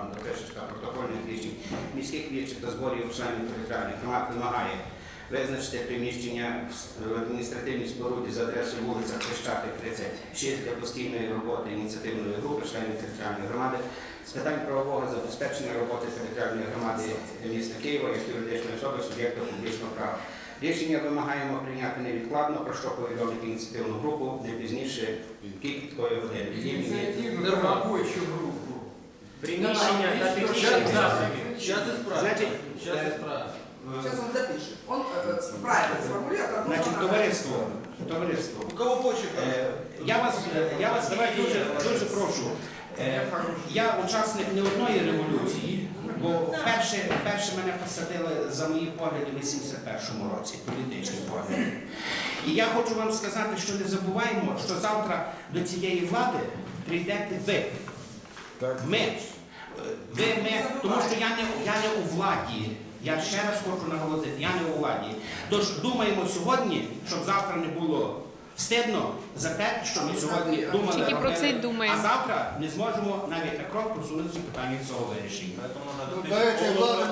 там допишеш та протокольних рішень міських вічів та зборів членів територіальних громад вимагає визначити приміщення в адміністративній споруді за адресою вулиця Хрещатик 36 для постійної роботи ініціативної групи членів територіальної громади з питань правового забезпечення роботи територіальної громади міста Києва як юридичної особи суб'єкта публічного права. Рішення вимагаємо прийняти невідкладно, про що повідомити ініціативну групу не пізніше кілька такої години. Приміщення та Сейчас исправим. Сейчас э, исправим. Сейчас он допишет. Он э, правильно сформулирует. а Значить, товариство, товариство. У кого почерк? Е, Я вас, я вас давай дуже, дуже прошу. Е, Я учасник не одної революції, бо вперше, вперше мене посадили за мої погляди в 81-му році, політичні погляди. І я хочу вам сказати, що не забуваємо, що завтра до цієї влади прийдете ви. Ми. Е, Ви, ми, тому що я не, я не у владі. Я ще раз хочу наголосити, я не у владі. Тож думаємо сьогодні, щоб завтра не було стидно за те, що ми сьогодні думали. Тільки про це й робили, думаємо. А завтра не зможемо навіть на крок просунутися в питанні цього вирішення. Поэтому надо Ну, до этой влады